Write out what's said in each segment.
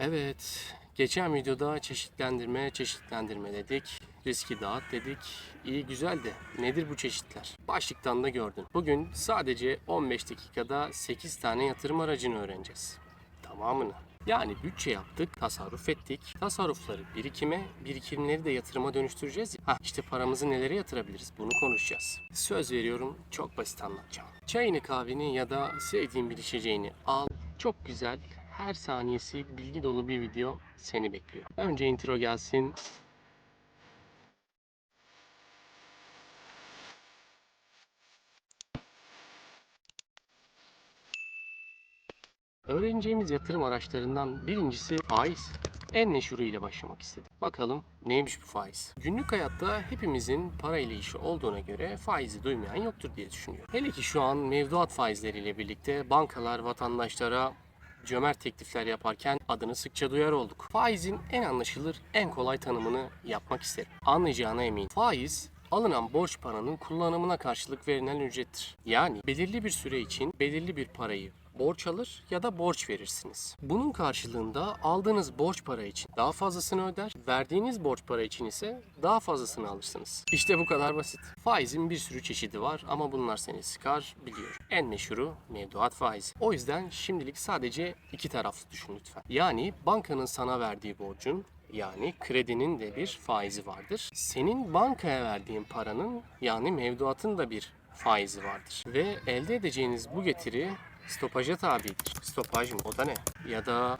Evet, geçen videoda çeşitlendirme, çeşitlendirme dedik. Riski dağıt dedik. İyi güzel de nedir bu çeşitler? Başlıktan da gördün. Bugün sadece 15 dakikada 8 tane yatırım aracını öğreneceğiz. Tamamını. Yani bütçe yaptık, tasarruf ettik. Tasarrufları birikime, birikimleri de yatırıma dönüştüreceğiz. Ha işte paramızı nelere yatırabiliriz bunu konuşacağız. Söz veriyorum çok basit anlatacağım. Çayını kahveni ya da sevdiğin bir içeceğini al. Çok güzel, her saniyesi bilgi dolu bir video seni bekliyor. Önce intro gelsin. Öğreneceğimiz yatırım araçlarından birincisi faiz. En meşhuruyla başlamak istedim. Bakalım neymiş bu faiz? Günlük hayatta hepimizin para ile işi olduğuna göre faizi duymayan yoktur diye düşünüyorum. Hele ki şu an mevduat faizleriyle birlikte bankalar vatandaşlara cömert teklifler yaparken adını sıkça duyar olduk. Faizin en anlaşılır, en kolay tanımını yapmak isterim. Anlayacağına eminim. Faiz alınan borç paranın kullanımına karşılık verilen ücrettir. Yani belirli bir süre için belirli bir parayı borç alır ya da borç verirsiniz. Bunun karşılığında aldığınız borç para için daha fazlasını öder, verdiğiniz borç para için ise daha fazlasını alırsınız. İşte bu kadar basit. Faizin bir sürü çeşidi var ama bunlar seni sıkar biliyorum. En meşhuru mevduat faizi. O yüzden şimdilik sadece iki taraflı düşün lütfen. Yani bankanın sana verdiği borcun yani kredinin de bir faizi vardır. Senin bankaya verdiğin paranın yani mevduatın da bir faizi vardır. Ve elde edeceğiniz bu getiri stopaja tabidir. Stopaj mı? O da ne? Ya da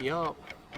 ya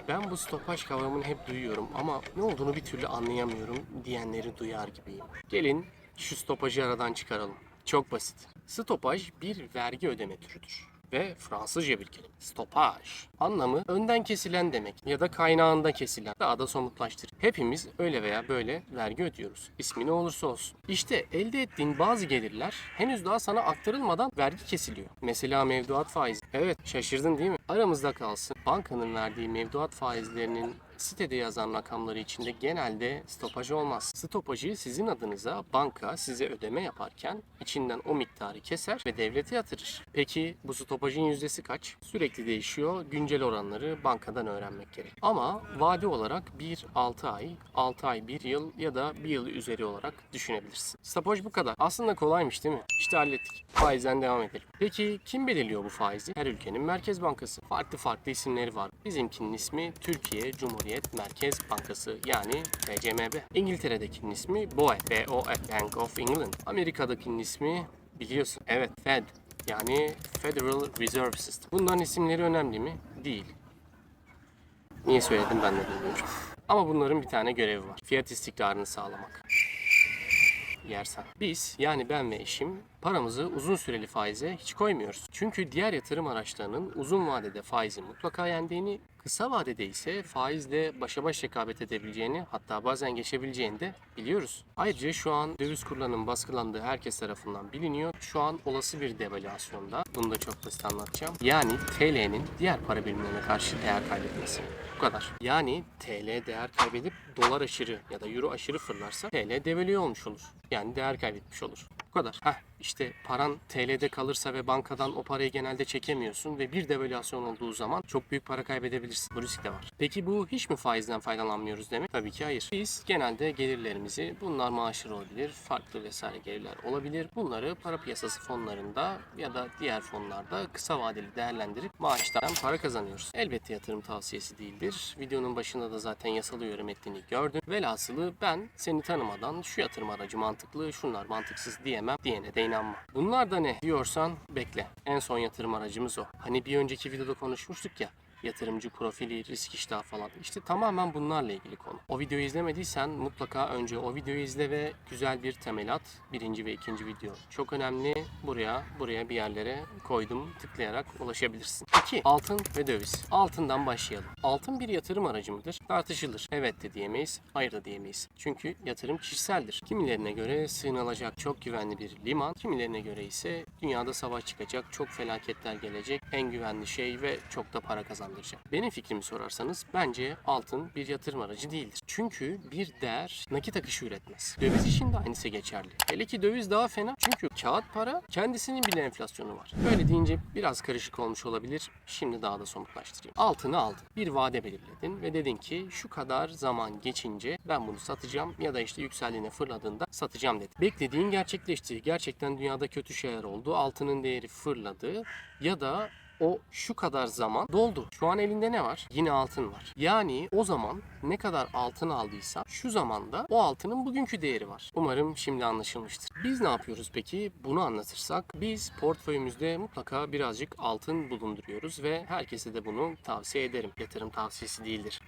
ben bu stopaj kavramını hep duyuyorum ama ne olduğunu bir türlü anlayamıyorum diyenleri duyar gibiyim. Gelin şu stopajı aradan çıkaralım. Çok basit. Stopaj bir vergi ödeme türüdür ve Fransızca bir kelime. Stopaj. Anlamı önden kesilen demek ya da kaynağında kesilen. Daha da somutlaştır. Hepimiz öyle veya böyle vergi ödüyoruz. İsmi ne olursa olsun. İşte elde ettiğin bazı gelirler henüz daha sana aktarılmadan vergi kesiliyor. Mesela mevduat faizi. Evet şaşırdın değil mi? Aramızda kalsın. Bankanın verdiği mevduat faizlerinin sitede yazan rakamları içinde genelde stopaj olmaz. Stopajı sizin adınıza banka size ödeme yaparken içinden o miktarı keser ve devlete yatırır. Peki bu stopajın yüzdesi kaç? Sürekli değişiyor. Güncel oranları bankadan öğrenmek gerek. Ama vade olarak 1-6 ay, 6 ay 1 yıl ya da 1 yıl üzeri olarak düşünebilirsin. Stopaj bu kadar. Aslında kolaymış değil mi? İşte hallettik. Faizden devam edelim. Peki kim belirliyor bu faizi? Her ülkenin merkez bankası. Farklı farklı isimleri var. Bizimkinin ismi Türkiye Cumhuriyet Merkez Bankası yani BCMB. İngiltere'dekinin ismi BOE, BOE, Bank of England. Amerika'dakinin ismi biliyorsun evet Fed yani Federal Reserve System. Bunların isimleri önemli mi? Değil. Niye söyledim ben de bilmiyorum. Ama bunların bir tane görevi var. Fiyat istikrarını sağlamak yersen. Biz yani ben ve eşim paramızı uzun süreli faize hiç koymuyoruz. Çünkü diğer yatırım araçlarının uzun vadede faizi mutlaka yendiğini, kısa vadede ise faizle başa baş rekabet edebileceğini hatta bazen geçebileceğini de biliyoruz. Ayrıca şu an döviz kurlarının baskılandığı herkes tarafından biliniyor. Şu an olası bir devalüasyonda. Bunu da çok basit anlatacağım. Yani TL'nin diğer para birimlerine karşı değer kaybetmesi. Bu kadar. Yani TL değer kaybedip dolar aşırı ya da euro aşırı fırlarsa TL devalüe olmuş olur. Yani değer kaybetmiş olur. Bu kadar. Heh, işte paran TL'de kalırsa ve bankadan o parayı genelde çekemiyorsun ve bir devalüasyon olduğu zaman çok büyük para kaybedebilirsin. Bu risk de var. Peki bu hiç mi faizden faydalanmıyoruz demek? Tabii ki hayır. Biz genelde gelirlerimizi bunlar maaşlar olabilir, farklı vesaire gelirler olabilir. Bunları para piyasası fonlarında ya da diğer fonlarda kısa vadeli değerlendirip maaştan para kazanıyoruz. Elbette yatırım tavsiyesi değildir. Videonun başında da zaten yasal uyarı metnini gördün. Velhasılı ben seni tanımadan şu yatırım aracı mantıklı, şunlar mantıksız diyemem. Diyene de inanma. Bunlar da ne diyorsan bekle. En son yatırım aracımız o. Hani bir önceki videoda konuşmuştuk ya yatırımcı profili, risk iştahı falan. İşte tamamen bunlarla ilgili konu. O videoyu izlemediysen mutlaka önce o videoyu izle ve güzel bir temel at. Birinci ve ikinci video çok önemli. Buraya, buraya bir yerlere koydum. Tıklayarak ulaşabilirsin. 2. Altın ve döviz. Altından başlayalım. Altın bir yatırım aracı mıdır? Tartışılır. Evet de diyemeyiz, hayır da diyemeyiz. Çünkü yatırım kişiseldir. Kimilerine göre sığınılacak çok güvenli bir liman, kimilerine göre ise dünyada savaş çıkacak, çok felaketler gelecek, en güvenli şey ve çok da para kazanmak değerlendireceğim. Benim fikrimi sorarsanız bence altın bir yatırım aracı değildir. Çünkü bir değer nakit akışı üretmez. Döviz için de aynısı geçerli. Hele ki döviz daha fena çünkü kağıt para kendisinin bile enflasyonu var. Böyle deyince biraz karışık olmuş olabilir. Şimdi daha da somutlaştırayım. Altını aldın. Bir vade belirledin ve dedin ki şu kadar zaman geçince ben bunu satacağım ya da işte yükseldiğine fırladığında satacağım dedin. Beklediğin gerçekleşti. Gerçekten dünyada kötü şeyler oldu. Altının değeri fırladı ya da o şu kadar zaman doldu. Şu an elinde ne var? Yine altın var. Yani o zaman ne kadar altın aldıysa şu zamanda o altının bugünkü değeri var. Umarım şimdi anlaşılmıştır. Biz ne yapıyoruz peki? Bunu anlatırsak biz portföyümüzde mutlaka birazcık altın bulunduruyoruz ve herkese de bunu tavsiye ederim. Yatırım tavsiyesi değildir.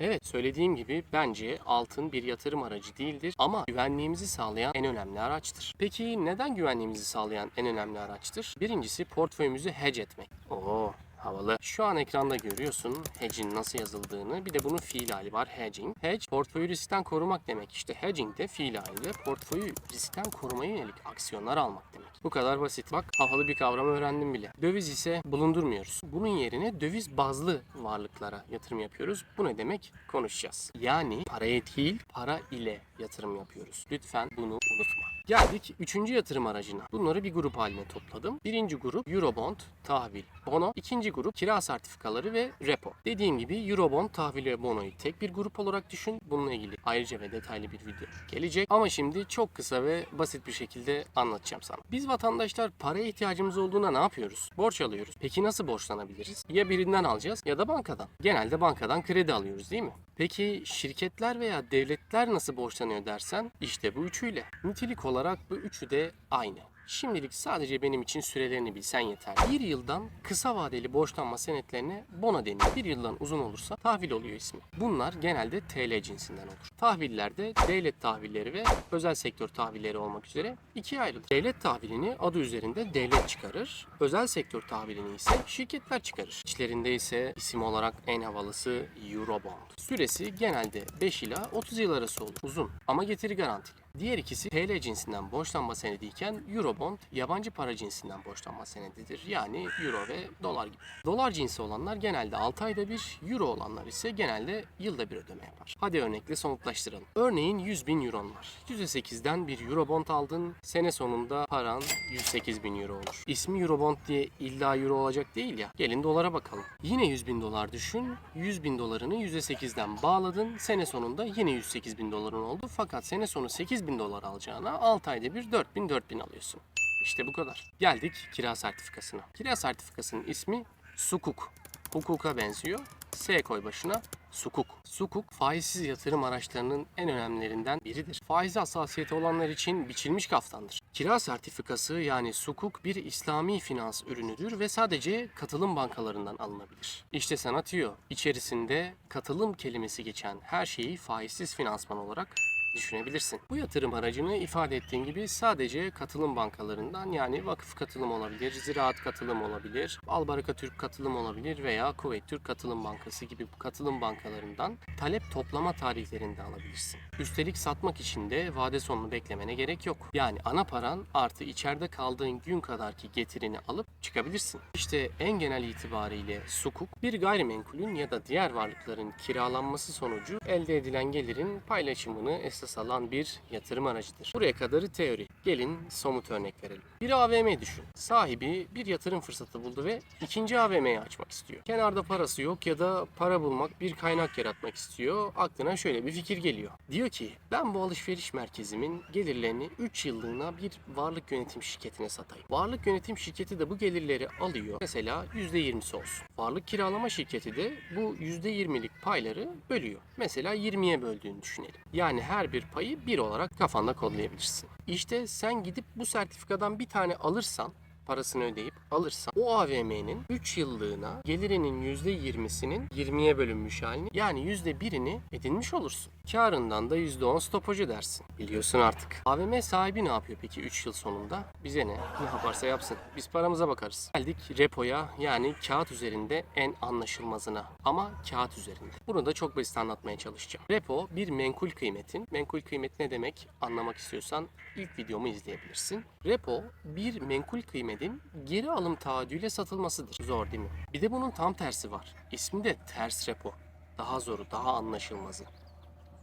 Evet söylediğim gibi bence altın bir yatırım aracı değildir ama güvenliğimizi sağlayan en önemli araçtır. Peki neden güvenliğimizi sağlayan en önemli araçtır? Birincisi portföyümüzü hedge etmek. Oo havalı. Şu an ekranda görüyorsun hedge'in nasıl yazıldığını. Bir de bunun fiil hali var hedging. Hedge portföyü riskten korumak demek. İşte hedging de fiil haliyle portföyü riskten korumaya yönelik aksiyonlar almak demek. Bu kadar basit. Bak havalı bir kavram öğrendim bile. Döviz ise bulundurmuyoruz. Bunun yerine döviz bazlı varlıklara yatırım yapıyoruz. Bu ne demek? Konuşacağız. Yani paraya değil, para ile yatırım yapıyoruz. Lütfen bunu unutma. Geldik üçüncü yatırım aracına. Bunları bir grup haline topladım. Birinci grup Eurobond, tahvil, bono. İkinci grup kira sertifikaları ve repo. Dediğim gibi Eurobond, tahvil ve bonoyu tek bir grup olarak düşün. Bununla ilgili ayrıca ve detaylı bir video gelecek. Ama şimdi çok kısa ve basit bir şekilde anlatacağım sana. Biz vatandaşlar paraya ihtiyacımız olduğunda ne yapıyoruz? Borç alıyoruz. Peki nasıl borçlanabiliriz? Ya birinden alacağız ya da bankadan. Genelde bankadan kredi alıyoruz değil mi? Peki şirketler veya devletler nasıl borçlanıyor dersen işte bu üçüyle. Nitelik olarak bu üçü de aynı. Şimdilik sadece benim için sürelerini bilsen yeter. Bir yıldan kısa vadeli borçlanma senetlerine bono deniyor. Bir yıldan uzun olursa tahvil oluyor ismi. Bunlar genelde TL cinsinden olur. Tahvillerde devlet tahvilleri ve özel sektör tahvilleri olmak üzere ikiye ayrılır. Devlet tahvilini adı üzerinde devlet çıkarır. Özel sektör tahvilini ise şirketler çıkarır. İçlerinde ise isim olarak en havalısı Eurobond. Süresi genelde 5 ila 30 yıl arası olur. Uzun ama getiri garantili. Diğer ikisi TL cinsinden borçlanma senediyken Eurobond yabancı para cinsinden borçlanma senedidir. Yani Euro ve dolar gibi. Dolar cinsi olanlar genelde 6 ayda bir, Euro olanlar ise genelde yılda bir ödeme yapar. Hadi örnekle somutlaştıralım. Örneğin 100 bin Euron var. %8'den bir Eurobond aldın. Sene sonunda paran 108 bin Euro olur. İsmi Eurobond diye illa Euro olacak değil ya. Gelin dolara bakalım. Yine 100 bin dolar düşün. 100 bin dolarını %8'den bağladın. Sene sonunda yine 108 bin doların oldu. Fakat sene sonu 8 bin dolar alacağına 6 ayda bir 4 bin 4 bin alıyorsun. İşte bu kadar. Geldik kira sertifikasına. Kira sertifikasının ismi Sukuk. Hukuka benziyor. S koy başına sukuk. Sukuk faizsiz yatırım araçlarının en önemlilerinden biridir. Faizi hassasiyeti olanlar için biçilmiş kaftandır. Kira sertifikası yani sukuk bir İslami finans ürünüdür ve sadece katılım bankalarından alınabilir. İşte sana tüyo. İçerisinde katılım kelimesi geçen her şeyi faizsiz finansman olarak düşünebilirsin. Bu yatırım aracını ifade ettiğim gibi sadece katılım bankalarından yani vakıf katılım olabilir, ziraat katılım olabilir, Albaraka Türk katılım olabilir veya Kuveyt Türk Katılım Bankası gibi katılım bankalarından talep toplama tarihlerinde alabilirsin. Üstelik satmak için de vade sonunu beklemene gerek yok. Yani ana paran artı içeride kaldığın gün kadarki getirini alıp çıkabilirsin. İşte en genel itibariyle sukuk bir gayrimenkulün ya da diğer varlıkların kiralanması sonucu elde edilen gelirin paylaşımını esas alan bir yatırım aracıdır. Buraya kadarı teori. Gelin somut örnek verelim. Bir AVM düşün. Sahibi bir yatırım fırsatı buldu ve ikinci AVM'yi açmak istiyor. Kenarda parası yok ya da para bulmak bir kaynak yaratmak istiyor. Aklına şöyle bir fikir geliyor. Diyor ki ben bu alışveriş merkezimin gelirlerini 3 yıllığına bir varlık yönetim şirketine satayım. Varlık yönetim şirketi de bu gelirleri alıyor. Mesela %20'si olsun. Varlık kiralama şirketi de bu %20'lik payları bölüyor. Mesela 20'ye böldüğünü düşünelim. Yani her bir payı 1 olarak kafanda kodlayabilirsin. İşte sen gidip bu sertifikadan bir tane alırsan parasını ödeyip alırsan o AVM'nin 3 yıllığına gelirinin %20'sinin 20'ye bölünmüş halini yani %1'ini edinmiş olursun. Karından da %10 stopajı dersin. Biliyorsun artık. AVM sahibi ne yapıyor peki 3 yıl sonunda? Bize ne? Ne yaparsa yapsın. Biz paramıza bakarız. Geldik repoya yani kağıt üzerinde en anlaşılmazına. Ama kağıt üzerinde. Bunu da çok basit anlatmaya çalışacağım. Repo bir menkul kıymetin. Menkul kıymet ne demek anlamak istiyorsan ilk videomu izleyebilirsin. Repo bir menkul kıymet senedin geri alım taahhüdüyle satılmasıdır. Zor değil mi? Bir de bunun tam tersi var. İsmi de ters repo. Daha zoru, daha anlaşılmazı.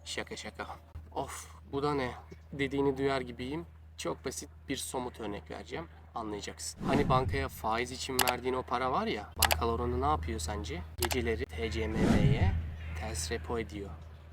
Şaka şaka. Of bu da ne? Dediğini duyar gibiyim. Çok basit bir somut örnek vereceğim. Anlayacaksın. Hani bankaya faiz için verdiğin o para var ya. Bankalar onu ne yapıyor sence? Geceleri TCMB'ye ters repo ediyor.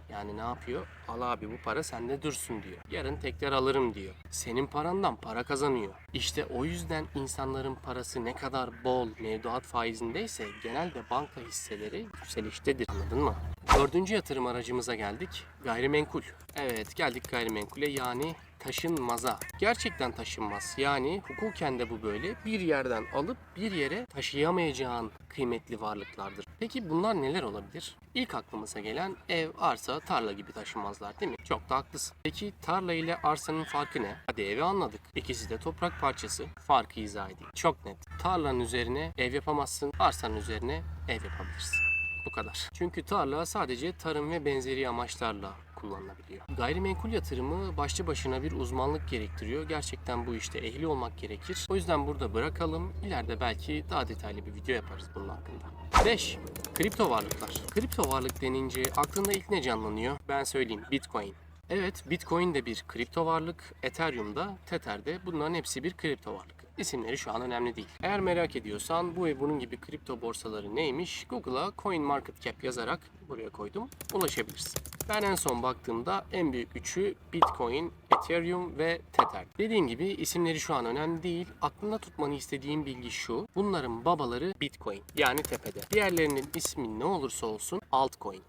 Yani ne yapıyor? Al abi bu para sende dursun diyor. Yarın tekrar alırım diyor. Senin parandan para kazanıyor. İşte o yüzden insanların parası ne kadar bol mevduat faizindeyse genelde banka hisseleri yükseliştedir. Anladın mı? Dördüncü yatırım aracımıza geldik. Gayrimenkul. Evet geldik gayrimenkule yani taşınmaza. Gerçekten taşınmaz. Yani hukuken de bu böyle. Bir yerden alıp bir yere taşıyamayacağın kıymetli varlıklardır. Peki bunlar neler olabilir? İlk aklımıza gelen ev, arsa, tarla gibi taşınmazlar değil mi? Çok da haklısın. Peki tarla ile arsanın farkı ne? Hadi evi anladık. İkisi de toprak parçası. Farkı izah edeyim. Çok net. Tarlanın üzerine ev yapamazsın. Arsanın üzerine ev yapabilirsin. Bu kadar. Çünkü tarla sadece tarım ve benzeri amaçlarla kullanılabiliyor. Gayrimenkul yatırımı başlı başına bir uzmanlık gerektiriyor. Gerçekten bu işte ehli olmak gerekir. O yüzden burada bırakalım. İleride belki daha detaylı bir video yaparız bunun hakkında. 5. Kripto varlıklar. Kripto varlık denince aklında ilk ne canlanıyor? Ben söyleyeyim. Bitcoin. Evet, Bitcoin de bir kripto varlık, Ethereum da, Tether de bunların hepsi bir kripto varlık. İsimleri şu an önemli değil. Eğer merak ediyorsan bu ve bunun gibi kripto borsaları neymiş? Google'a CoinMarketCap yazarak buraya koydum. Ulaşabilirsin. Ben en son baktığımda en büyük üçü Bitcoin, Ethereum ve Tether. Dediğim gibi isimleri şu an önemli değil. Aklında tutmanı istediğim bilgi şu. Bunların babaları Bitcoin yani tepede. Diğerlerinin ismi ne olursa olsun altcoin.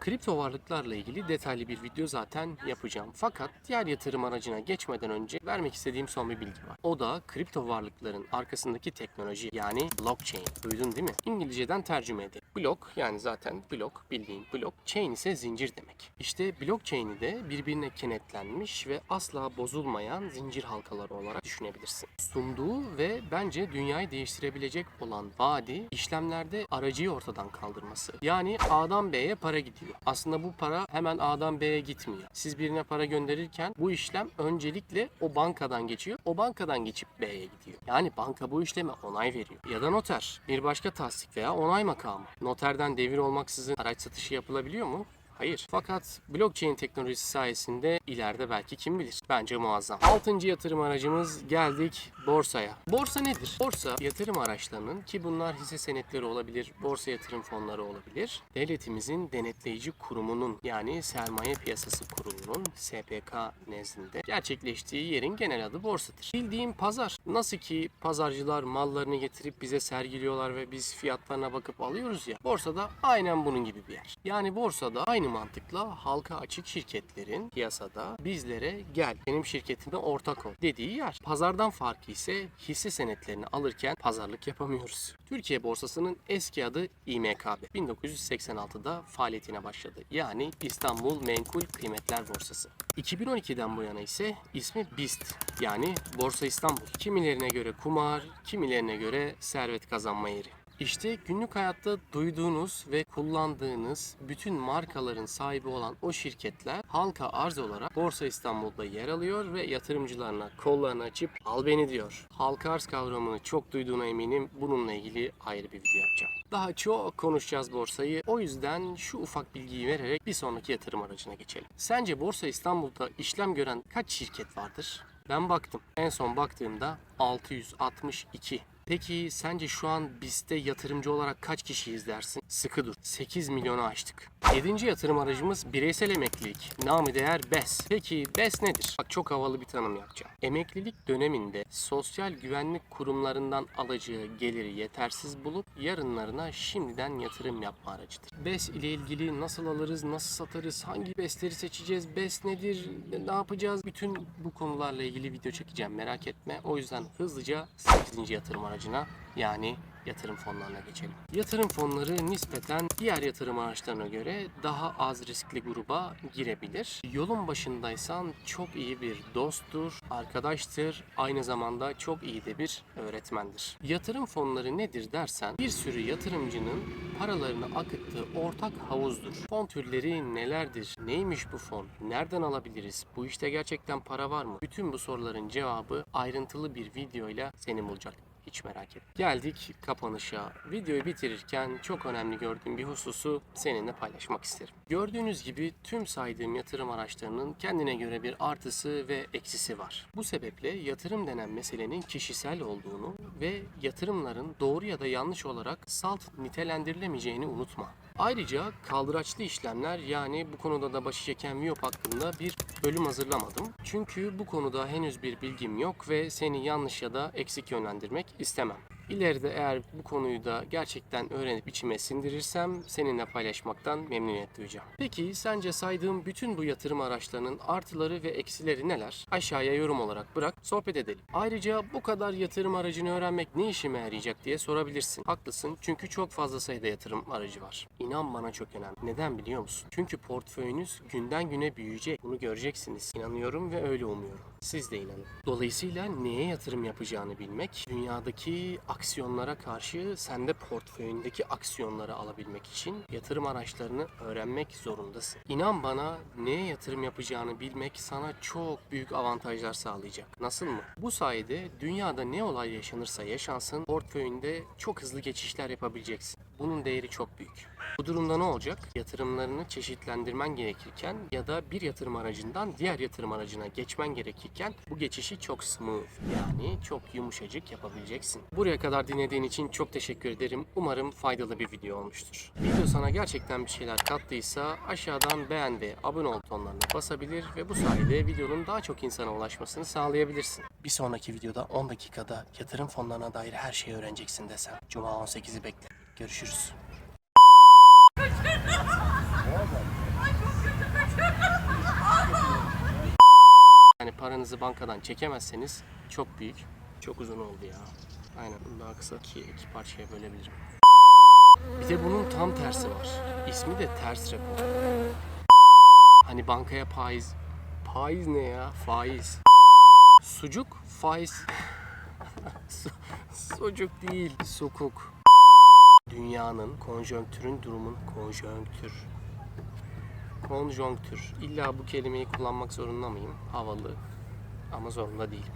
Kripto varlıklarla ilgili detaylı bir video zaten yapacağım. Fakat diğer yatırım aracına geçmeden önce vermek istediğim son bir bilgi var. O da kripto varlıkların arkasındaki teknoloji yani blockchain. Duydun değil mi? İngilizceden tercüme edelim. Block yani zaten blok bildiğin blok. Chain ise zincir demek. İşte blockchain'i de birbirine kenetlenmiş ve asla bozulmayan zincir halkaları olarak düşünebilirsin. Sunduğu ve bence dünyayı değiştirebilecek olan vaadi işlemlerde aracıyı ortadan kaldırması. Yani A'dan B'ye para gidiyor. Aslında bu para hemen A'dan B'ye gitmiyor. Siz birine para gönderirken bu işlem öncelikle o bankadan geçiyor. O bankadan geçip B'ye gidiyor. Yani banka bu işleme onay veriyor. Ya da noter. Bir başka tasdik veya onay makamı. Noterden devir olmaksızın araç satışı yapılabiliyor mu? Hayır. Fakat blockchain teknolojisi sayesinde ileride belki kim bilir. Bence muazzam. Altıncı yatırım aracımız geldik borsaya. Borsa nedir? Borsa yatırım araçlarının ki bunlar hisse senetleri olabilir, borsa yatırım fonları olabilir. Devletimizin denetleyici kurumunun yani sermaye piyasası kurulunun SPK nezdinde gerçekleştiği yerin genel adı borsadır. Bildiğim pazar. Nasıl ki pazarcılar mallarını getirip bize sergiliyorlar ve biz fiyatlarına bakıp alıyoruz ya. Borsada aynen bunun gibi bir yer. Yani borsada aynı mantıkla halka açık şirketlerin piyasada bizlere gel benim şirketime ortak ol dediği yer. Pazardan farkı ise hisse senetlerini alırken pazarlık yapamıyoruz. Türkiye borsasının eski adı İMKB. 1986'da faaliyetine başladı. Yani İstanbul Menkul Kıymetler Borsası. 2012'den bu yana ise ismi BIST yani Borsa İstanbul. Kimilerine göre kumar, kimilerine göre servet kazanma yeri. İşte günlük hayatta duyduğunuz ve kullandığınız bütün markaların sahibi olan o şirketler halka arz olarak Borsa İstanbul'da yer alıyor ve yatırımcılarına kollarını açıp al beni diyor. Halka arz kavramını çok duyduğuna eminim. Bununla ilgili ayrı bir video yapacağım. Daha çok konuşacağız borsayı. O yüzden şu ufak bilgiyi vererek bir sonraki yatırım aracına geçelim. Sence Borsa İstanbul'da işlem gören kaç şirket vardır? Ben baktım. En son baktığımda 662. Peki sence şu an BIST'te yatırımcı olarak kaç kişi izlersin? Sıkı dur. 8 milyonu aştık. 7. yatırım aracımız bireysel emeklilik. Namı değer BES. Peki BES nedir? Bak çok havalı bir tanım yapacağım. Emeklilik döneminde sosyal güvenlik kurumlarından alacağı geliri yetersiz bulup yarınlarına şimdiden yatırım yapma aracıdır. BES ile ilgili nasıl alırız, nasıl satarız, hangi BES'leri seçeceğiz, BES nedir, ne yapacağız? Bütün bu konularla ilgili video çekeceğim merak etme. O yüzden hızlıca 8. yatırım aracına yani yatırım fonlarına geçelim. Yatırım fonları nispeten diğer yatırım araçlarına göre daha az riskli gruba girebilir. Yolun başındaysan çok iyi bir dosttur, arkadaştır, aynı zamanda çok iyi de bir öğretmendir. Yatırım fonları nedir dersen bir sürü yatırımcının paralarını akıttığı ortak havuzdur. Fon türleri nelerdir? Neymiş bu fon? Nereden alabiliriz? Bu işte gerçekten para var mı? Bütün bu soruların cevabı ayrıntılı bir videoyla seni bulacak. Hiç merak etme. Geldik kapanışa. Videoyu bitirirken çok önemli gördüğüm bir hususu seninle paylaşmak isterim. Gördüğünüz gibi tüm saydığım yatırım araçlarının kendine göre bir artısı ve eksisi var. Bu sebeple yatırım denen meselenin kişisel olduğunu ve yatırımların doğru ya da yanlış olarak salt nitelendirilemeyeceğini unutma. Ayrıca kaldıraçlı işlemler yani bu konuda da başı çeken Viyop hakkında bir bölüm hazırlamadım. Çünkü bu konuda henüz bir bilgim yok ve seni yanlış ya da eksik yönlendirmek istemem. İleride eğer bu konuyu da gerçekten öğrenip içime sindirirsem seninle paylaşmaktan memnuniyet duyacağım. Peki sence saydığım bütün bu yatırım araçlarının artıları ve eksileri neler? Aşağıya yorum olarak bırak, sohbet edelim. Ayrıca bu kadar yatırım aracını öğrenmek ne işime yarayacak diye sorabilirsin. Haklısın çünkü çok fazla sayıda yatırım aracı var. İnan bana çok önemli. Neden biliyor musun? Çünkü portföyünüz günden güne büyüyecek. Bunu göreceksiniz. İnanıyorum ve öyle umuyorum. Siz de inanın. Dolayısıyla neye yatırım yapacağını bilmek, dünyadaki aksiyonlara karşı sende portföyündeki aksiyonları alabilmek için yatırım araçlarını öğrenmek zorundasın. İnan bana neye yatırım yapacağını bilmek sana çok büyük avantajlar sağlayacak. Nasıl mı? Bu sayede dünyada ne olay yaşanırsa yaşansın portföyünde çok hızlı geçişler yapabileceksin. Bunun değeri çok büyük. Bu durumda ne olacak? Yatırımlarını çeşitlendirmen gerekirken ya da bir yatırım aracından diğer yatırım aracına geçmen gerekirken bu geçişi çok smooth yani çok yumuşacık yapabileceksin. Buraya kadar dinlediğin için çok teşekkür ederim. Umarım faydalı bir video olmuştur. Video sana gerçekten bir şeyler kattıysa aşağıdan beğen ve abone ol butonlarına basabilir ve bu sayede videonun daha çok insana ulaşmasını sağlayabilirsin. Bir sonraki videoda 10 dakikada yatırım fonlarına dair her şeyi öğreneceksin desem. Cuma 18'i bekle. Görüşürüz. Yani paranızı bankadan çekemezseniz çok büyük. Çok uzun oldu ya. Aynen daha kısa iki, iki parçaya bölebilirim. Bir de bunun tam tersi var. İsmi de ters repo. Hani bankaya faiz... Faiz ne ya? Faiz. Sucuk faiz. Su- Sucuk değil. Sukuk. Dünyanın, konjonktürün, durumun konjonktür. Konjonktür. İlla bu kelimeyi kullanmak zorunda mıyım? Havalı ama zorunda değilim.